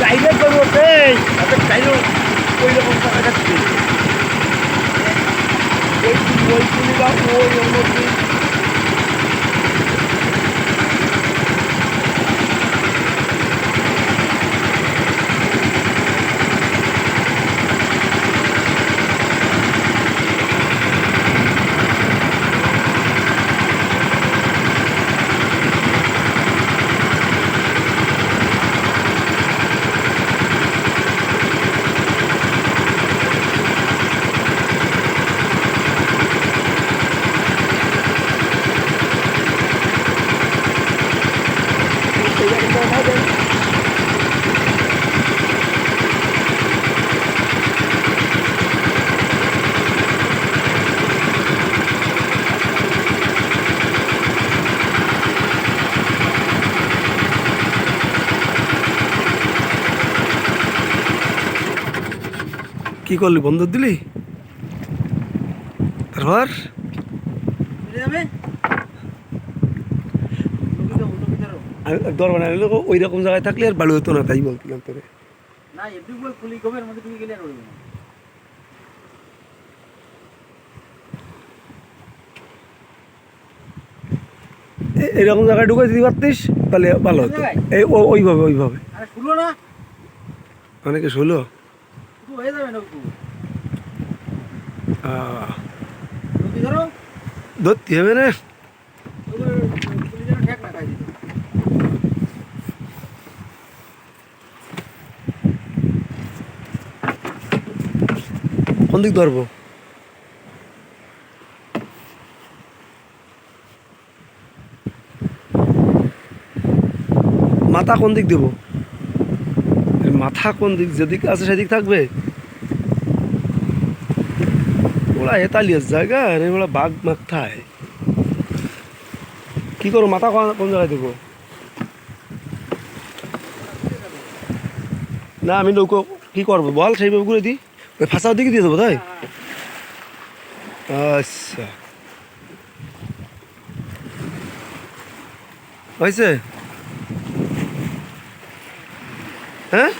চাইলে করব চাইলেও ওই রকম জায়গায় থাকতে ওই ওই ওই পুলি এই রকম জায়গায় থাকবে কি করলি বন্ধ দিলি? তারপর? দর বানাই ওই রকম জায়গায় থাকলে আর ভালো হতো না তাই বলছিলাম তোরে বল এরকম জায়গায় ঢুকে দিতে পারতিস তাহলে ভালো হতো। এই ওইভাবে ওইভাবে। আরে শুলো না। অনেকে শুলো? শুধু হয়ে যাবে না একটু আহ, ধরো ধরতে হবে না। কোন দিক ধরবো? মাথা কোন দিক দেবো? মাথা কোন দিক যেদিকে আছে সেদিক থাকবে? ওরা হেতালিয়াস জায়গা, আর ওরা বাঘ মাথায় কি করো মাথা কোন জায়গায় দেবো না, আমি নৌকো কি করব? বল, সেইভাবে করে দিই ওই ফাঁসাও দিকে দিয়ে দেবো, তাই? আচ্ছা। হয়েছে? হ্যাঁ?